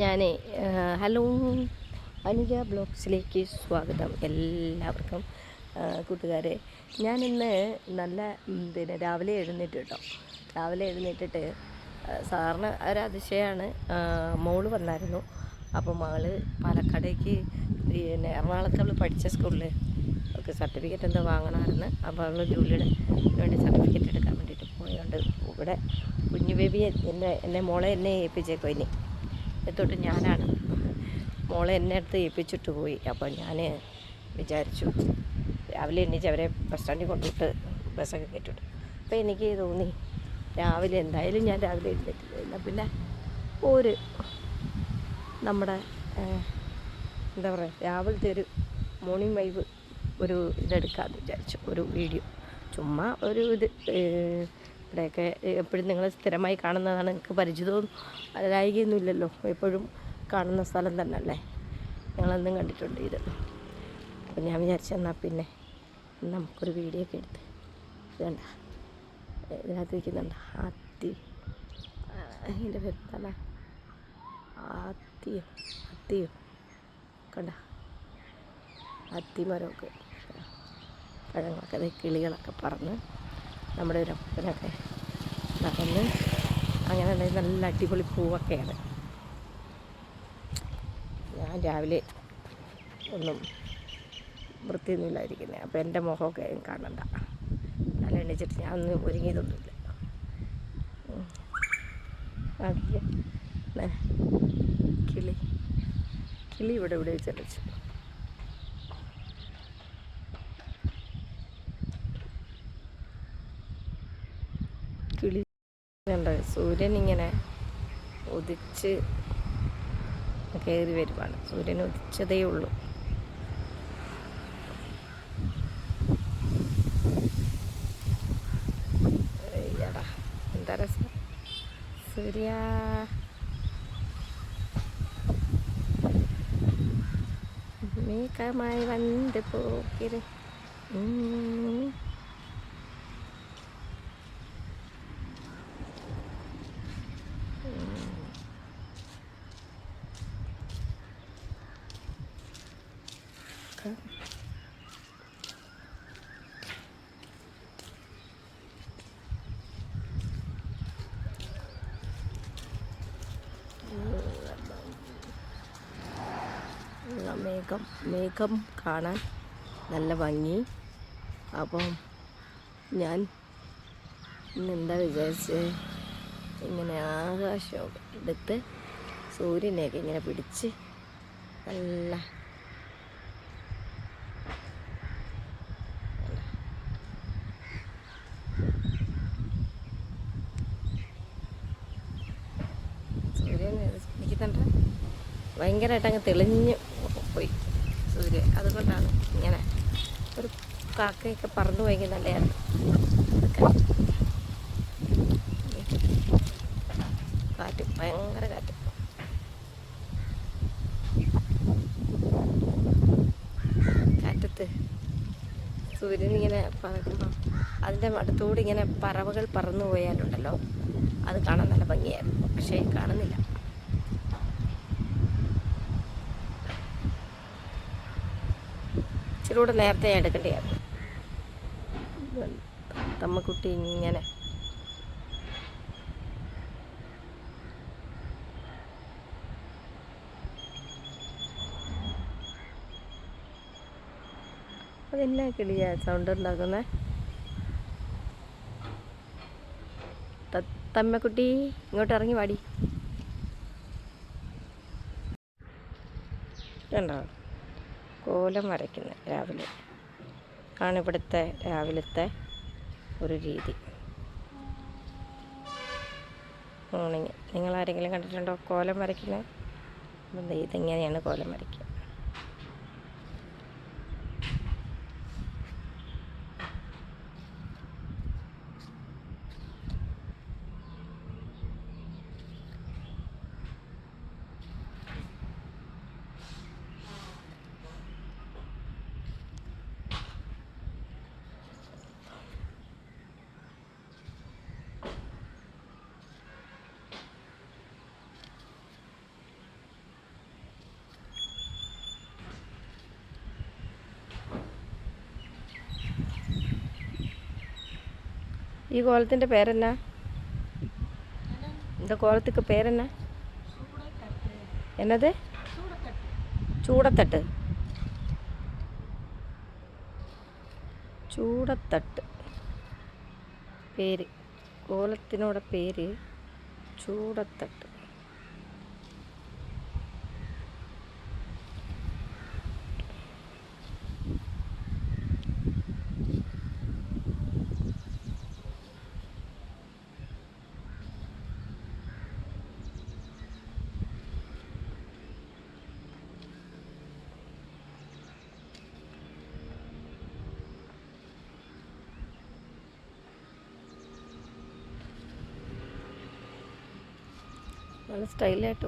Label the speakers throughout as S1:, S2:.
S1: ഞാനേ ഹലോ അനുജ ബ്ലോഗ്സിലേക്ക് സ്വാഗതം എല്ലാവർക്കും. കൂട്ടുകാരെ ഞാനിന്ന് നല്ല പിന്നെ രാവിലെ എഴുന്നേറ്റ് കേട്ടോ. രാവിലെ എഴുന്നേറ്റിട്ട് സാറിന് ഒരു അതിശയമാണ്. ആ, മോൾ വന്നായിരുന്നു. അപ്പോൾ മകൾ പാലക്കാടേക്ക് പിന്നെ എറണാകുളത്ത് അവൾ പഠിച്ച സ്കൂളിൽ ഒക്കെ സർട്ടിഫിക്കറ്റ് എന്തോ വാങ്ങണമായിരുന്നു. അപ്പോൾ അവൾ ജോലിയുടെ വേണ്ടി സർട്ടിഫിക്കറ്റ് എടുക്കാൻ വേണ്ടിയിട്ട് പോയതുകൊണ്ട് ഇവിടെ കുഞ്ഞു ബേബിയെ എന്നെ എന്നെ മോളെ എന്നെ ഏൽപ്പിച്ചേക്കോ ഇനി. തൊട്ട് ഞാനാണ്. മോളെ എന്നെ അടുത്ത് ഏൽപ്പിച്ചിട്ട് പോയി. അപ്പോൾ ഞാൻ വിചാരിച്ചു രാവിലെ എണീച്ച് അവരെ ബസ് സ്റ്റാൻഡിൽ കൊണ്ടുവിട്ട് ബസ്സൊക്കെ കയറ്റിവിട്ടു. അപ്പോൾ എനിക്ക് തോന്നി രാവിലെ എന്തായാലും ഞാൻ രാവിലെ എഴുന്നേറ്റില്ല. എന്നാൽ പിന്നെ ഒരു നമ്മുടെ എന്താ പറയുക രാവിലത്തെ ഒരു മോർണിംഗ് വൈബ് ഒരു ഇതെടുക്കാമെന്ന് വിചാരിച്ചു. ഒരു വീഡിയോ ചുമ്മാ ഒരു ഇത് ഇവിടെയൊക്കെ എപ്പോഴും നിങ്ങൾ സ്ഥിരമായി കാണുന്നതാണ്. നിങ്ങൾക്ക് പരിചിതവും അലായികയൊന്നുമില്ലല്ലോ എപ്പോഴും കാണുന്ന സ്ഥലം തന്നെ അല്ലേ ഞങ്ങളെന്നും കണ്ടിട്ടുണ്ട് ഇത്. അപ്പം ഞാൻ വിചാരിച്ചു എന്നാൽ പിന്നെ നമുക്കൊരു വീഡിയോ ഒക്കെ എടുത്ത് ഇതണ്ട. ഇതിനകത്ത് നിൽക്കുന്നുണ്ട് ആത്തി. അതിന്റെ പേരെന്താണ് ആത്തിയോ? അത്തിയോ കണ്ട? അത്തിമരമൊക്കെ പഴങ്ങളൊക്കെ കിളികളൊക്കെ പറന്ന് നമ്മുടെ ഒരു അപ്പനൊക്കെ നടന്ന് അങ്ങനെ നല്ല അടിപൊളി പൂവൊക്കെയാണ്. ഞാൻ രാവിലെ ഒന്നും വൃത്തിയൊന്നുമില്ലായിരിക്കുന്നത് അപ്പോൾ എന്റെ മുഖമൊക്കെ കാണണ്ട. നല്ല എണീച്ചിട്ട് ഞാൻ ഒന്നും ഒരുങ്ങിയതൊന്നുമില്ല. കിളി. കിളി ഇവിടെ ഇവിടെ ചലിച്ചു കിളി കണ്ടോ സൂര്യൻ ഇങ്ങനെ ഉദിച്ച് കയറി വരുവാണ്. സൂര്യൻ ഉദിച്ചതേ ഉള്ളൂ. എന്താ രസം? സൂര്യ ഉം. ക- ഉള്ള മേഘം മേഘം കാണാൻ നല്ല ഭംഗി. അപ്പം ഞാൻ ഇന്നെന്താ വിചാരിച്ചത് ഇങ്ങനെ ആകാശം എടുത്ത് സൂര്യനെയൊക്കെ ഇങ്ങനെ പിടിച്ച് നല്ല സൂര്യൻ നിൽക്കുന്നുണ്ട് ഭയങ്കരമായിട്ട് അങ്ങ് തെളിഞ്ഞ് അതുകൊണ്ടാണ് ഇങ്ങനെ ഒരു കാക്കയൊക്കെ പറന്നു പോയെങ്കിൽ അതൊക്കെ. കാറ്റ് ഭയങ്കര കാറ്റ്. കാറ്റത്ത് സൂര്യൻ ഇങ്ങനെ പറക്കുമ്പോൾ അതിന്റെ അടുത്തൂടെ ഇങ്ങനെ പറവകൾ പറന്നു പോയാലുണ്ടല്ലോ. അത് കാണാൻ നല്ല ഭംഗിയായിരുന്നു. പക്ഷേ കാണുന്നില്ല. ഇച്ചിരി കൂടെ നേരത്തെ എടുക്കേണ്ടതാണ് തമ്മക്കുട്ടി ഇങ്ങനെ. അതെന്നാ കിളിയാ സൗണ്ട് ഉണ്ടാക്കുന്നേ? തമ്മക്കുട്ടി ഇങ്ങോട്ട് ഇറങ്ങി വാടി. കണ്ടോ കോലം വരയ്ക്കുന്നത് രാവിലെ. ആണ് ഇവിടുത്തെ രാവിലത്തെ ഒരു രീതി. മോർണിംഗ് നിങ്ങൾ ആരെങ്കിലും കണ്ടിട്ടുണ്ടോ കോലം വരയ്ക്കുന്നത്? ഇതെങ്ങനെയാണ് കോലം വരയ്ക്കുക. ഈ കോലത്തിൻ്റെ പേരെന്നാ இந்த கோலத்துக்கு பேர் என்ன என்னது ചൂടത്തട്ട് ചൂടത്തട്ട് പേര് കോലത്തിനോടെ പേര് ചൂടത്തട്ട് നല്ല സ്റ്റൈലായിട്ട്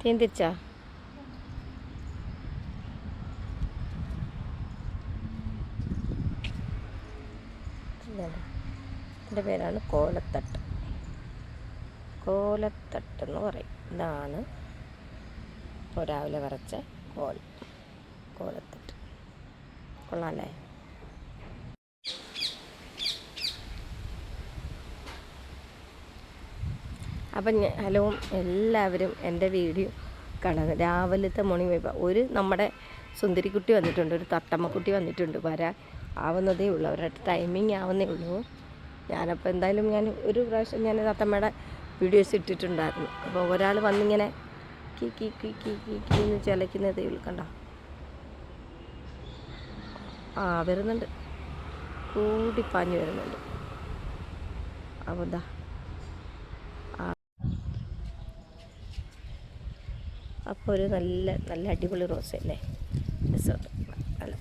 S1: തേന്തിച്ചാ ഇതാണ് എന്റെ പേരാണ് കോലത്തട്ട്. കോലത്തട്ട് എന്ന് പറയും. ഇതാണ് രാവിലെ വരച്ച കോൽ. കോലത്തട്ട്. കൊള്ളാമല്ലേ അപ്പം ഹലോ എല്ലാവരും എന്റെ വീഡിയോ കാണുന്നത് രാവിലത്തെ മോർണിംഗ് വൈബ് ഒരു നമ്മുടെ സുന്ദരിക്കുട്ടി വന്നിട്ടുണ്ട് ഒരു തട്ടമ്മക്കുട്ടി വന്നിട്ടുണ്ട്. വരാൻ ആവുന്നതേ ഉള്ളൂ. അവരുടെ ടൈമിങ് ആവുന്നേ ഉള്ളൂ. ഞാനപ്പോൾ എന്തായാലും ഞാൻ ഒരു പ്രാവശ്യം ഞാൻ തത്തമ്മയുടെ വീഡിയോസ് ഇട്ടിട്ടുണ്ടായിരുന്നു. അപ്പോൾ ഒരാൾ വന്നിങ്ങനെ കി കി കി കി കീ കീ എന്ന് ചിലയ്ക്കുന്നതേ ഉള്ളൂ. കണ്ടോ? ആ വരുന്നുണ്ട്. കൂടി കൂടിപ്പാഞ്ഞ് വരുന്നുണ്ട്. അപ്പോൾ എന്താ അപ്പോൾ ഒരു നല്ല നല്ല അടിപൊളി റോസ് അല്ലേ നല്ല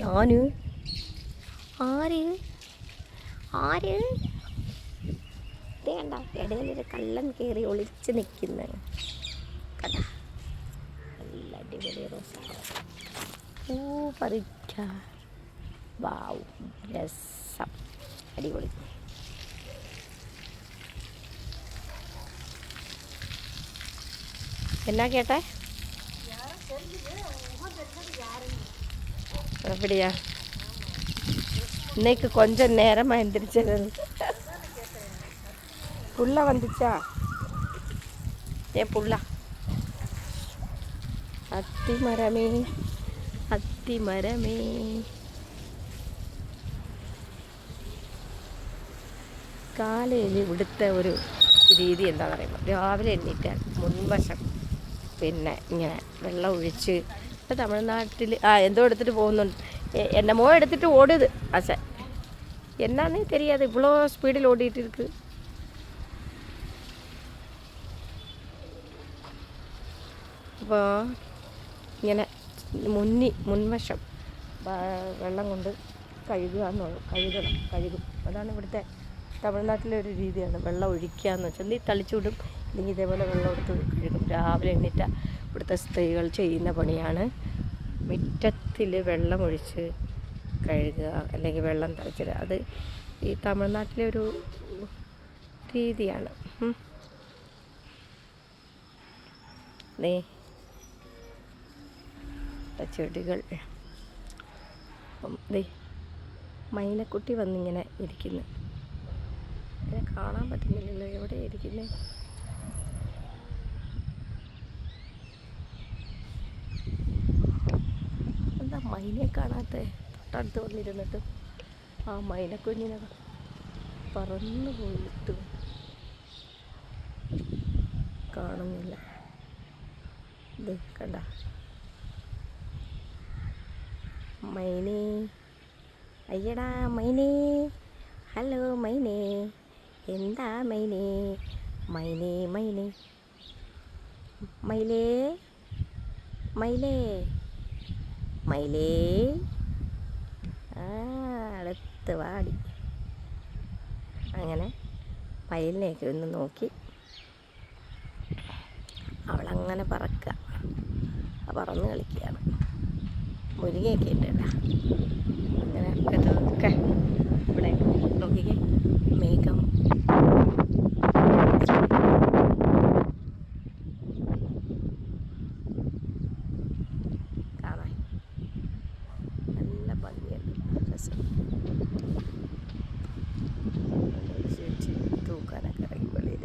S1: ഞാൻ ആര്? ആര്? വേണ്ട ഇടയിലൊരു കള്ളൻ കയറി ഒളിച്ച് നിൽക്കുന്ന. കഥ നല്ല അടിപൊളി റോസ്. ഓ പറിക്ക വാവ് രസം. അടിപൊളി. என்ன கேட்ட அப்படியா இன்னைக்கு கொஞ்சம் நேரமாக எந்திரிச்சது புள்ள வந்துச்சா ஏன் புள்ள அத்தி மரமே அத்தி மரமே കാലയിൽ ഇവിടുത്തെ ഒരു രീതി എന്താ പറയുക രാവിലെ എണ്ണീറ്റാൽ മുൻവശം പിന്നെ ഇങ്ങനെ വെള്ളം ഒഴിച്ച് ഇപ്പം തമിഴ്നാട്ടിൽ ആ എന്തോ എടുത്തിട്ട് പോകുന്നുണ്ട് എ- എന്നമോ എടുത്തിട്ട് ഓടുത് അച്ഛൻ എന്നാന്നേ தெரியாது இவ்வளோ ஸ்பீடில் ஓடிட்டு இருக்கு അപ്പോൾ ഇങ്ങനെ മുന്നി മുൻവശം വ- വെള്ളം കൊണ്ട് കഴുകുക എന്നുള്ളു കഴുകണം കഴുകും അതാണ് ഇവിടുത്തെ തമിഴ്നാട്ടിലെ ഒരു രീതിയാണ് വെള്ളം ഒഴിക്കുക എന്ന് വെച്ചാൽ നീ തളിച്ചുവിടും അല്ലെങ്കിൽ ഇതേപോലെ വെള്ളം എടുത്ത് കഴുകും. രാവിലെ എണീറ്റ ഇവിടുത്തെ സ്ത്രീകൾ ചെയ്യുന്ന പണിയാണ്. മുറ്റത്തിൽ വെള്ളമൊഴിച്ച് കഴുകുക അല്ലെങ്കിൽ വെള്ളം തളിച്ചിടുക. അത് ഈ തമിഴ്നാട്ടിലെ ഒരു രീതിയാണ്. നീ ചെടികൾ. ദേ മൈനക്കുട്ടി വന്നിങ്ങനെ ഇരിക്കുന്നു. ഇതിനെ കാണാൻ പറ്റുന്നില്ലല്ലോ. എവിടെ ഇരിക്കുന്നത് മൈനെ കാണാത്ത തൊട്ടടുത്ത് വന്നിരുന്നിട്ട് ആ മൈനക്കുഞ്ഞിനെ പറന്നു പോയിട്ട്. കാണുന്നില്ല. ഇത് കണ്ട. മൈനേ. അയ്യടാ മൈനേ. ഹലോ മൈനേ. എന്താ മൈനേ? മൈനേ മൈനേ. മൈലേ. മൈലേ. ആ അടുത്ത് വാടി. അങ്ങനെ മയിലിനെയൊക്കെ ഒന്ന് നോക്കി. അവളങ്ങനെ പറക്കുക പറന്ന് കളിക്കുകയാണ്. മുരിങ്ങയൊക്കെ ഉണ്ട് അങ്ങനെ അങ്ങനെ ഇതൊക്കെ ഇവിടെ നോക്കിക്കേ. മേഘം കാണാൻ നല്ല ഭംഗിയുണ്ട് രസം ഒരു ചേച്ചി തൂക്കാനൊക്കെ ഇറങ്ങി വെളിയിൽ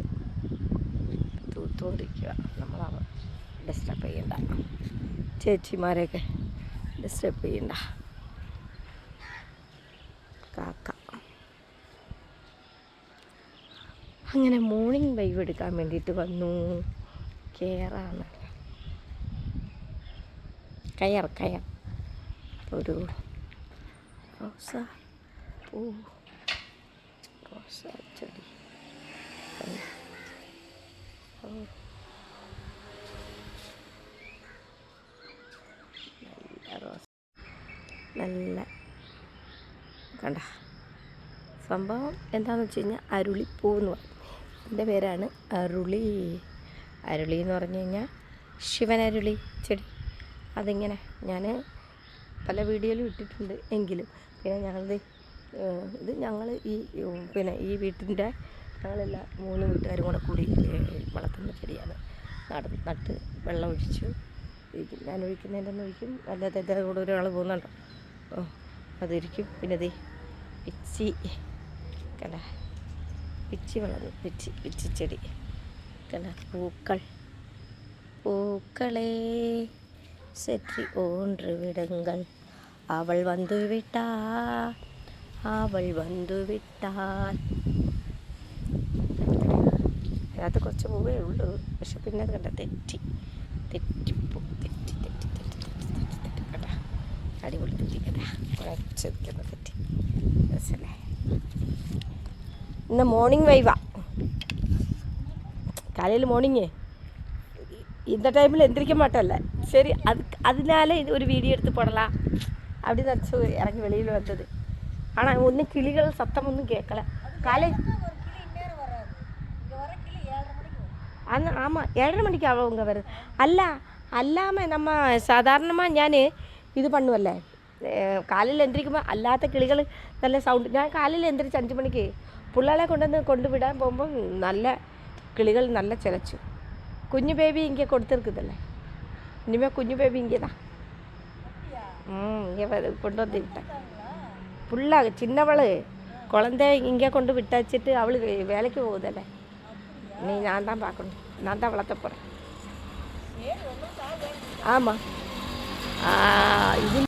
S1: തൂത്തുകൊണ്ടിരിക്കുക നമ്മൾ ഡിസ്റ്റർബ് ചെയ്യണ്ട. ചേച്ചിമാരെയൊക്കെ ഡിസ്റ്റർബ് ചെയ്യണ്ട. കാക്ക. അങ്ങനെ മോർണിംഗ് വൈവ് എടുക്കാൻ വേണ്ടിയിട്ട് വന്നു. കെയറാണ് കയർ കയർ ഒരു റോസ പൂ റോസ ചെടി കണ്ടോ? ഓ. നല്ല റോസ നല്ല കണ്ട സംഭവം എന്താണെന്ന് വെച്ച് കഴിഞ്ഞാൽ അരുളിപ്പൂ എന്ന് പറയും. എന്റെ പേരാണ് അരുളി. അരുളി എന്ന് പറഞ്ഞു കഴിഞ്ഞാൽ ശിവനരുളി ചെടി. അതിങ്ങനെ ഞാൻ പല വീഡിയോയിലും ഇട്ടിട്ടുണ്ട് എങ്കിലും. പിന്നെ ഞങ്ങളിത് ഇത് ഞങ്ങൾ ഈ പിന്നെ ഈ വീട്ടിന്റെ ഞങ്ങളെല്ലാ മൂന്ന് വീട്ടുകാരും കൂടെ കൂടി വളർത്തുന്ന ചെടിയാണ്. നട നട്ട് വെള്ളം ഒഴിച്ചു. ഞാൻ ഒഴിക്കുന്നതിന്റെ ഒന്ന് ഒഴിക്കും. അല്ലാതെ കൂടെ ഒരാൾ പോകുന്നുണ്ടോ? ഓ അതിരിക്കും. പിന്നെ ദേ പിച്ചി കണ്ട പിച്ചി വളർന്നു പിച്ചി പിച്ചിച്ചെടി കണ്ട പൂക്കൾ பூக்களே செற்றி ஒன்று விடுங்கள் അവൾ വന്നു വിട്ടാ അവൾ വന്നു വിട്ടാൽ അതിനകത്ത് കുറച്ച് പൂവേ ഉള്ളൂ പക്ഷെ പിന്നെ അത് കണ്ട തെറ്റി തെറ്റിപ്പൂ തെറ്റി തെറ്റി തെറ്റി തെറ്റി തെറ്റി തെറ്റി കണ്ട അടിപൊളി തെറ്റി കണ്ട കുറച്ച് നിൽക്കുന്ന തെറ്റി രസല്ലേ இந்த மார்னிங் வைவா காலையில் மார்னிங்கு இந்த டைமில் எந்திரிக்க மாட்டோம்ல. சரி அதுக்கு அதனால இது ஒரு வீடியோ எடுத்து போடலாம். அப்படின்னு நினச்சி இறங்கி வெளியில் வந்தது. ஆனால் ஒன்றும் கிளிகள் சத்தம் ஒன்றும் கேட்கல. காலை ஆனால் ஆமாம் ஏழரை மணிக்கு அவங்க வருது. அல்ல அல்லாமல் நம்ம சாதாரணமாக ஞான் இது பண்ணுவல்ல. കാലിൽ എന്ത്രിക്കുമ്പോൾ അല്ലാത്ത കിളികൾ നല്ല സൗണ്ട് ഞാൻ കാലിൽ എന്ത്രിച്ച് അഞ്ച് മണിക്ക് പിള്ളേരെ കൊണ്ടുവന്ന് കൊണ്ടുവിടാൻ പോകുമ്പം നല്ല കിളികൾ നല്ല ചിലച്ചു കുഞ്ഞു ബേബി ഇങ്ങ കൊടുത്തിരിക്കുന്നല്ലേ ഇനിമേ കുഞ്ഞു ബേബി ഇങ്ങതാ இங்கே கொண்டு வந்து விட்டேன் புள்ளாக சின்னவள் குழந்த இங்கே கொண்டு விட்டு வச்சுட்டு அவளுக்கு வேலைக்கு போகுதல்ல நீ நான் தான் பார்க்கணும் நான் தான் வளர்த்த போகிறேன் ஆமாம் இது